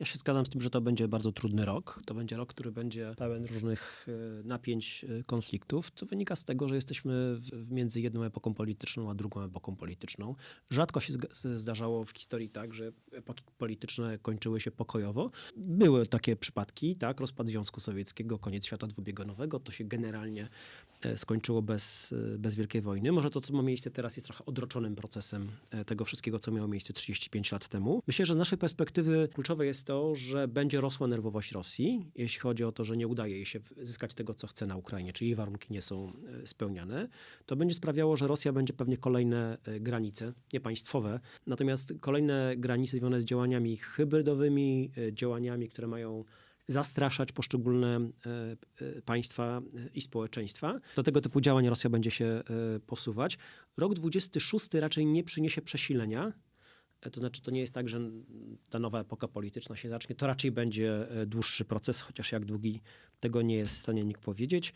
Ja się zgadzam z tym, że to będzie bardzo trudny rok. To będzie rok, który będzie pełen różnych e, napięć, e, konfliktów, co wynika z tego, że jesteśmy w, między jedną epoką polityczną a drugą epoką polityczną. Rzadko się zdarzało w historii tak, że epoki polityczne kończyły się pokojowo. Były takie przypadki, tak, rozpad Związku Sowieckiego, koniec świata dwubiegunowego, to się generalnie skończyło bez, e, bez wielkiej wojny. Może to, co ma miejsce teraz, jest trochę odroczonym procesem e, tego wszystkiego, co miało miejsce 35 lat temu. Myślę, że z naszej perspektywy kluczowe jest to, że będzie rosła nerwowość Rosji, jeśli chodzi o to, że nie udaje jej się zyskać tego, co chce na Ukrainie, czyli jej warunki nie są e, spełniane. To będzie sprawiało, że Rosja będzie pewnie kolejne e, granice, nie państwowe, natomiast kolejne granice związane z działaniami hybrydowymi, e, działaniami, które mają zastraszać poszczególne e, e, państwa e, i społeczeństwa. Do tego typu działań Rosja będzie się posuwać. Rok 26 raczej nie przyniesie przesilenia. To znaczy, to nie jest tak, że ta nowa epoka polityczna się zacznie. To raczej będzie dłuższy proces, chociaż jak długi, tego nie jest w stanie nikt powiedzieć.